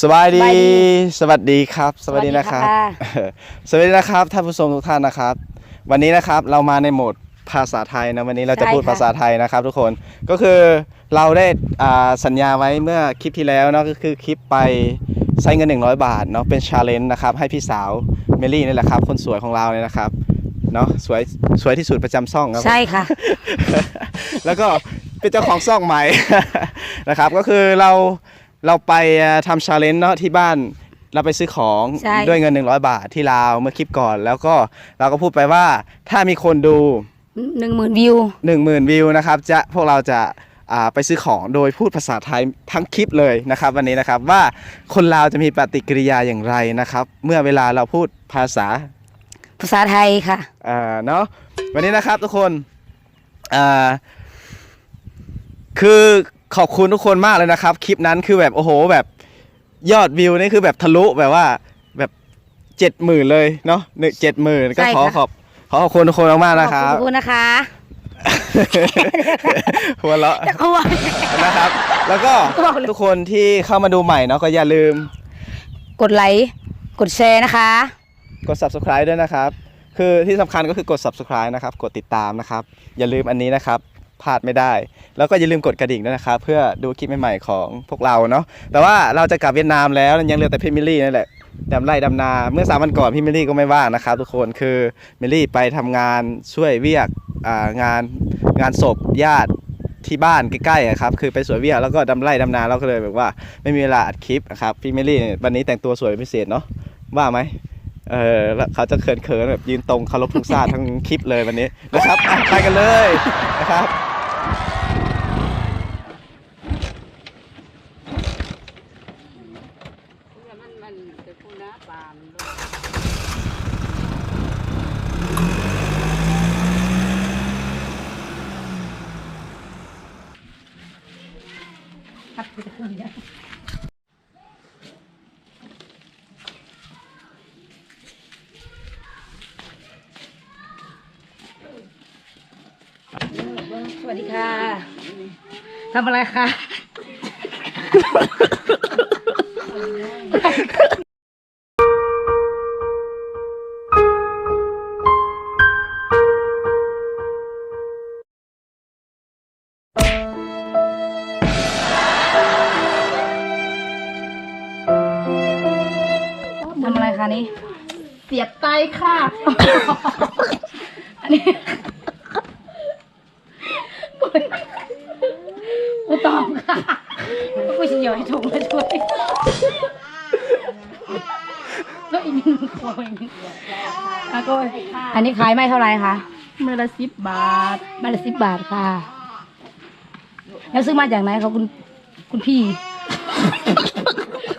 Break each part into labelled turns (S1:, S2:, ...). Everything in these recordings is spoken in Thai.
S1: สวัสดี
S2: สวัสดี
S1: สวัสดีครับ สวัสดีนะครับ
S2: สวัสดีค่ะ
S1: สวัสดีนะครับท่านผู้ชมทุกท่านนะครับ วันนี้นะครับเรามาในโหมดภาษาไทยนะวันนี้เราจะ
S2: ใช่
S1: พูด
S2: ค่ะ
S1: ภาษาไทยนะครับ ทุกคนก็คือเราได้อ่าสัญญาไว้เมื่อคลิปที่แล้วเนาะก็คือคลิปไปใช้เงิน 100 บาทเนาะเป็นชาเลนจ์นะครับให้พี่สาวเมลี่นี่แหละครับ คนสวยของเราเนี่ยนะครับเนาะสวยสวยที่สุดประจำซ่องครับ
S2: ใช่ค่ะ
S1: แล้วก็เป็นเจ้าของซ่องใหม่ นะครับ ก็คือเรา เราไปเอ่อทำชาเลนจ์เนาะที่บ้านเราไปซื้อของ
S2: ใช่
S1: ด้วยเงิน 100 บาทที่ลาวเมื่อคลิปก่อน แล้วก็เราก็พูดไปว่าถ้ามีคนดู
S2: หนึ่งหมื่นวิว
S1: 10,000 วิวนะครับจะพวกเราจะอ่าไปซื้อของโดยพูดภาษาไทยทั้งคลิปเลยนะครับ วันนี้นะครับว่าคนลาวจะมีปฏิกิริยาอย่างไรนะครับ เมื่อเวลาเราพูดภาษา
S2: ภาษาไทยค่ะ
S1: อ่าเนาะวันนี้นะครับทุกคนอ่าคือ ขอบคุณทุกคนมากเลยนะครับ คลิปนั้นคือแบบโอ้โหแบบยอดวิวนี่คือแบบทะลุแบบว่าแบบเจ็ดหมื่นเลยเนาะหนึ่งเจ็ดหมื่นก็
S2: ใช่
S1: ขอ
S2: ค่ะ
S1: ขอบขอขอบคุณทุกคนมากๆนะครับ
S2: ขอบคุณนะคะ
S1: หัวเราะ
S2: แต่เขาว่า
S1: นะครับ แล้วก็
S2: บอกเลย
S1: ทุกคนที่เข้ามาดูใหม่เนาะก็อย่าลืม
S2: กดไลค์กดแชร์นะคะ
S1: กด subscribe ด้วยนะครับ คือที่สำคัญก็คือกด subscribe นะครับ กดติดตามนะครับ อย่าลืมอันนี้นะครับ พลาดไม่ได้ แล้วก็อย่าลืมกดกระดิ่งด้วยนะครับเพื่อดูคลิปใหม่ๆของพวกเราเนาะแต่ว่าเราจะกลับเวียดนามแล้วยังเหลือแต่พี่มิลลี่นั่นแหละดำไร่ดำนาเมื่อสามวันก่อนพี่มิลลี่ก็ไม่ว่างนะครับทุกคนคือมิลลี่ไปทำงานช่วยเวียกอ่างานงานศพญาติที่บ้านใกล้ๆอะครับคือไปสวยเวียกแล้วก็ดำไร่ดำนาเราก็เลยแบบว่าไม่มีเวลาอัดคลิปนะครับพี่มิลลี่เนี่ยวันนี้แต่งตัวสวยเป็นพิเศษเนาะว่าไหมเออแล้วเขาจะเขินๆแบบยืนตรงเคารพทุกซาทั้งคลิปเลยวันนี้นะครับอะไปกันเลยนะครับ
S2: วัสดีค่ะทำอะไรคะทำอะไรคะนี่
S3: เสียบไตค่ะ
S2: อันนี้ ไม่ตอบค่ะผู้ชิยอยถูกมาช่วยแล้วอีกนิดนึงโอยอีกนิดอะโกยอันนี้ขายไม่เท่าไหร่คะ
S3: เมื่อละสิบบาท
S2: มาละสิบบาทค่ะ แล้วซื้อมาจากไหนคะคุณคุณพี่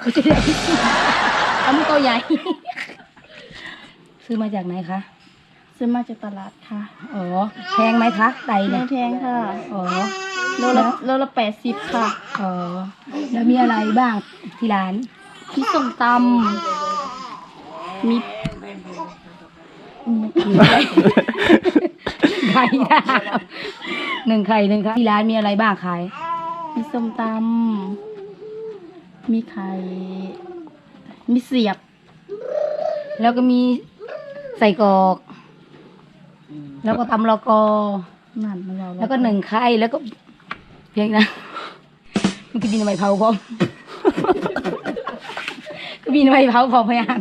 S2: ไม่ใช่เดี๋ยวพี่เอามือตัวใหญ่ ซื้อมาจากไหนคะ
S3: ซื้อมาจากตลาดค่ะ
S2: อ๋อแพงไหมคะไต
S3: แม่
S2: เนี่ย
S3: แพงค่ะ
S2: อ๋อ
S3: โลละโลละแปดสิบค่ะ
S2: อ๋อแล้วมีอะไรบ้างที่ร้าน
S3: มีส้มตำมี
S2: ไข่ดาวหนึ่งไข่หนึ่งค่ะที่ร้านมีอะไรบ้างขาย
S3: มีส้มตำมีไข่ มีเสียบ
S2: แล้วก็มีใส่กรอก แล้วก็ตำลอกอ
S3: นั่นมันเรา
S2: แล้วก็หนึ่งไข่แล้วก็เพียงนะมันก็มีน้ำมันเผาพร้อมก็มีน้ำมันเผาพร้อมพยาน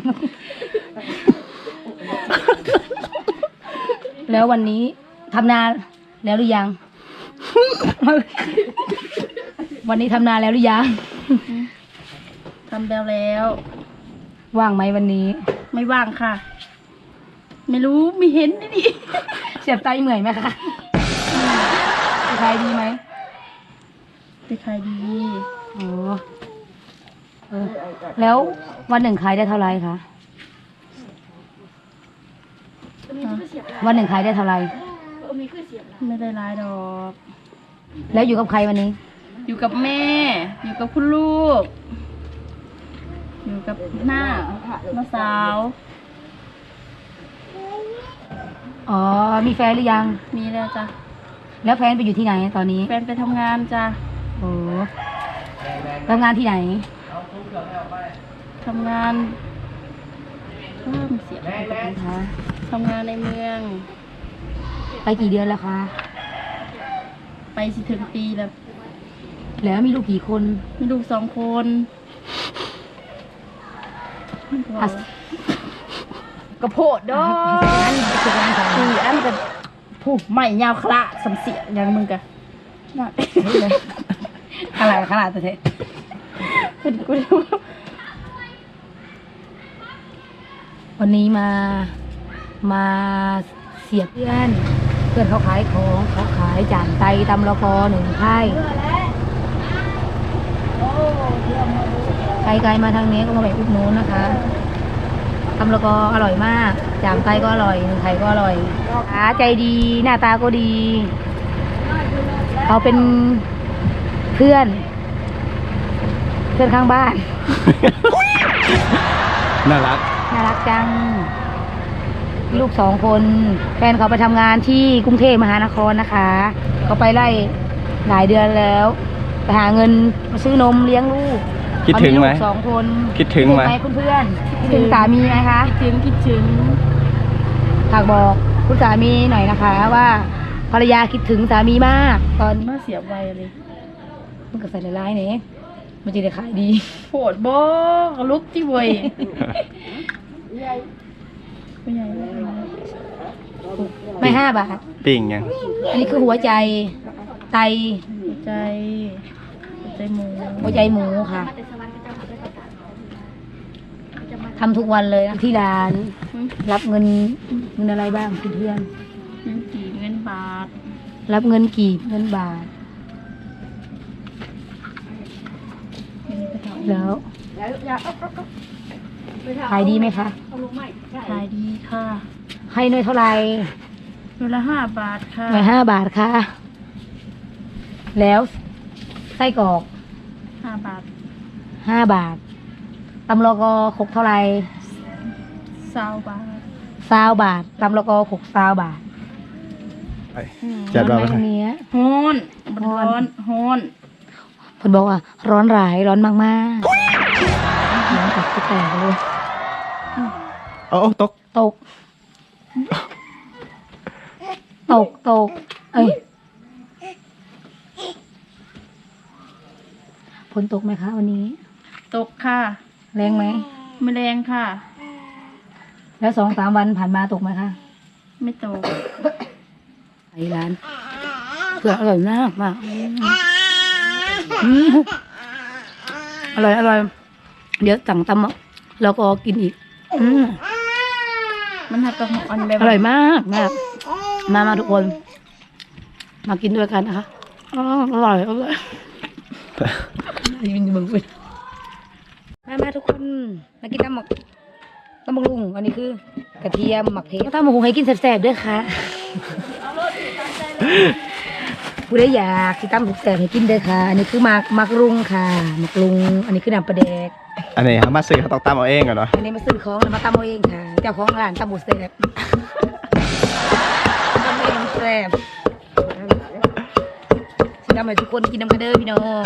S2: แล้ววันนี้ทำนาแล้วหรือยัง วันนี้ทำนาแล้วหรือยัง
S3: ทำแล้วแล้ว
S2: ว่างไหมวันนี้
S3: ไม่ว่างค่ะ ไม่รู้ไม่เห็นดิดิ
S2: เสียบไตเหนื่อยไหมคะขายดีไหม
S3: ไปขายดี
S2: อ๋อเออแล้ววันหนึ่งขายได้เท่าไหร่คะ วันหนึ่งขายได้เท่าไหร่
S3: ไม่ได้ร้ายดอก
S2: แล้วอยู่กับใครวันนี้
S3: อยู่กับแม่ อยู่กับคุณลูก อยู่กับหน้าน้าสาว
S2: อ๋อ มีแฟนหรือยัง
S3: มีแล้วจ้ะ
S2: แล้วแฟนไปอยู่ที่ไหนตอนนี้
S3: แฟนไปทำงานจ้ะ
S2: โอ้ทำงานที่ไหน
S3: ทำงานเพิ่มเสียงนะคะทำงานในเมือง
S2: ไปกี่เดือนแล้วคะ
S3: ไปสิถึงปีแล้ว
S2: แล้วมีลูกกี่คน
S3: มีลูกสองคน
S2: อะ
S3: ก ระโพดดอ
S2: อันนี้านสอง
S3: สี่อันกันผู้ใหม่ยาวคละสำเสียอย่างมึงกะน่ะ
S2: ขนาดขนาดตัวเท
S3: เป็นกูเรียว
S2: วันนี้มา มาเสียบเพื่อน เพื่อนเขาขายของเขาขายจานไตตำละกอหนึ่งไข่ไกลๆมาทางนี้ก็มาแบบอุดหนูนนะคะ ตำละกออร่อยมากจามไตก็อร่อยหนึ่งไข่ก็อร่อยขาใจดีหน้าตาก็ดี เขาเป็นเพื่อน เพื่อนข้างบ้าน
S1: น่ารัก
S2: น่ารักจัง ลูกสองคนแฟนเขาไปทำงานที่กรุงเทพมหานครนะคะ เขาไปไล่หลายเดือนแล้ว ไปหาเงินมาซื้อนมเลี้ยงลูก
S1: คิดถึงไหม
S2: เขาลูกสองคน
S1: คิดถึงไหม
S2: คุณเพื่อนๆคิดถึงสามีไหมคะ
S3: คิดถึงคิดถึง
S2: ฝากบอกคุณสามีหน่อยนะคะว่าภรรยาคิดถึงสามีมาก ตอน
S3: มาเสียไวเลย
S2: มันก็ใส่หลายๆเนี่ยมันจะได้ขายดี
S3: โหดบ่กลุกที่เวยไม่ใหญ่ไม่ใหญ่
S2: ไม่ห้าบาท
S1: ปิ่งยัง
S2: อันนี้คือหัวใจไต
S3: หัวใจหัวใจหมู
S2: หัวใจหมูค่ะ ทำทุกวันเลยนะที่ร้าน
S3: อืม
S2: รับเงินเงินอะไรบ้างเพื่อน
S3: เงินกี่เงินบาท
S2: ๆรับเงินกีบเงินบาท แล้วขายดีไหมคะ
S3: ขายดีค่ะ
S2: ให้หน่วยเท่าไหร่
S3: เวลาห้าบาทค่ะ
S2: หน่วยห้าบาทค่ะ แล้วไส้กรอก
S3: ห้าบาท
S2: ห้าบาท ตำลกอขกเท่าไหร่
S3: สาวบาท
S2: ซาวบาทตำลกอขกซาวบาท
S1: จัด
S2: ร้
S1: ว่า
S2: อนไหม
S1: ไป
S2: ตรงนี้
S3: ฮ้อนมันร้อนฮ้อน
S2: เพิ่นบอกว่า ร้อนหลายร้อนมากมากๆร้อนตับจะแตกเลย
S1: โอ้ตก
S2: ตก ตกตก เอ้ยฝนตกไหมคะวันนี้
S3: ตกค่ะ
S2: แรงไหม
S3: ไม่แรงค่ะ
S2: แล้วสองสามวันผ่านมาตกไหมคะ
S3: ไม่ตก
S2: ไปร้านเผือกอร่อยมากมากอืมอร่อยอร่อย เดี๋ยวสั่งตำอะแล้วก็กินอีกอืม
S3: มันหักกระหอนแบบ
S2: อร่อยมากมากมามาทุกคน มากินด้วยกันนะคะอ๋ออร่อยอร่อยยินดีมึงเป็น มามาทุกคนมากินตำหมักตำหมักลุงอันนี้คือกระเทียมหมักเพชรตำหมักหุงให้กินแซ่บๆด้วยค่ะผู้ใดอยากกินตำหมักแซ่บให้กินด้วยค่ะ อันนี้คือหมักหมักลุงค่ะหมักลุง อันนี้คือน้ำปลาแดก
S1: อันนี้เขามาซื้อเขาต้องตามเอาเองก่อนเนาะ
S2: อันนี้มาซื้อของแล้วมาตำเอาเองค่ะเจ้าของร้านตำบุแซ่บตำเองแซ่บสิทำให้ทุกคนกินน้ำกระเด้อพี่น้อง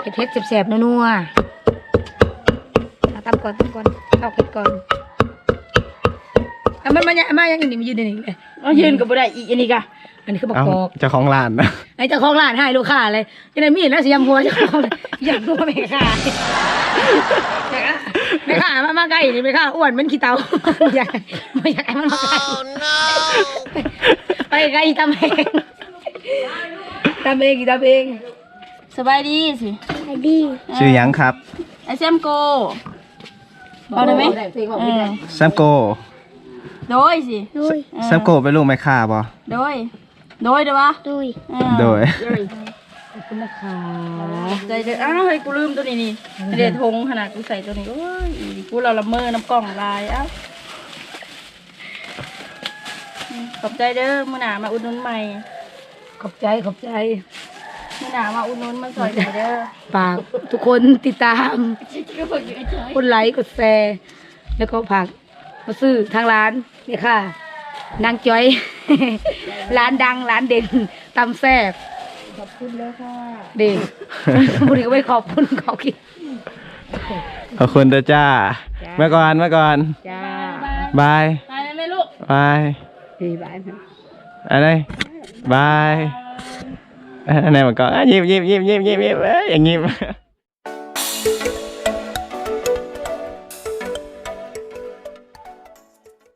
S2: เผ็ดเผ็ดๆแซ่บๆนัวๆ เอาตำก่อนตำก่อนเอาเผ็ดก่อนเอามันมาเนี่ยมาอย่างนี้มายืนในนี้เลย
S3: เอายืนกับบุได้อีกอันนี้กะ
S2: อันนี้คือบัก
S1: เอ้าก
S2: อก
S1: เจ้าของร้านนะ
S2: ไอ้เจ้าของร้านให้ลูกค้าเลยยังไงมีดแล้วสิยำหัวเจ้าของยำหัวแม่ค้าแม่ค้ามามาใกล้นี่แม่ค้าอ้วนเหมันขี้เตาอยากไม่อยากให้มันมาใกล้ไปใกล้ตำเองตำเองตำเอง
S3: สบายดีสิ
S1: ชื่อหยังครับ
S3: ไอเซมโก เอาได้ไหมเออ
S1: แซมโก
S3: โดยสิ
S1: แซมโกเป็นลูกแม่ค้าป่ะ
S3: โดยโดยเด้อวะโดย
S1: โดย
S2: ขอบคุณนะคะ
S3: ใจเด้ออ้าวเฮ้ยกูลืมตัวนี้นี่เดี๋ยวทงขนาดกูใส่ตัวนี้โอ้ยอีกูเราละเมอน้ำกล่องลายเอ้าอืมขอบใจเด้อมื่อหนามาอุดหนุนใหม่
S2: ขอบใจขอบใจ
S3: มื่อ หนามาอุดนนมาซอยหน่เด้อ
S2: ฝากทุกคนติดตามกดไลค์กดแชร์แล้วก็ฝากมาซื้อทางร้านเนี่ยค่ะ นางจ้อย ร้านดังร้านเด่นตำแซ่บ
S3: ขอบคุณแล้วค่ะ
S2: เด่นบุรีก็ไม่ขอบคุณขอบคิด
S1: ขอบคุณเด้อจ้าเมื่อก่อนเมื่อก่อน
S2: จ้า
S1: บาย
S3: ตายแล้ไหมลูก
S1: บาย
S2: ดีบาย
S1: อะไรบาย anh em mà coi à, nhịp nhịp nhịp nhịp nhịp nhịp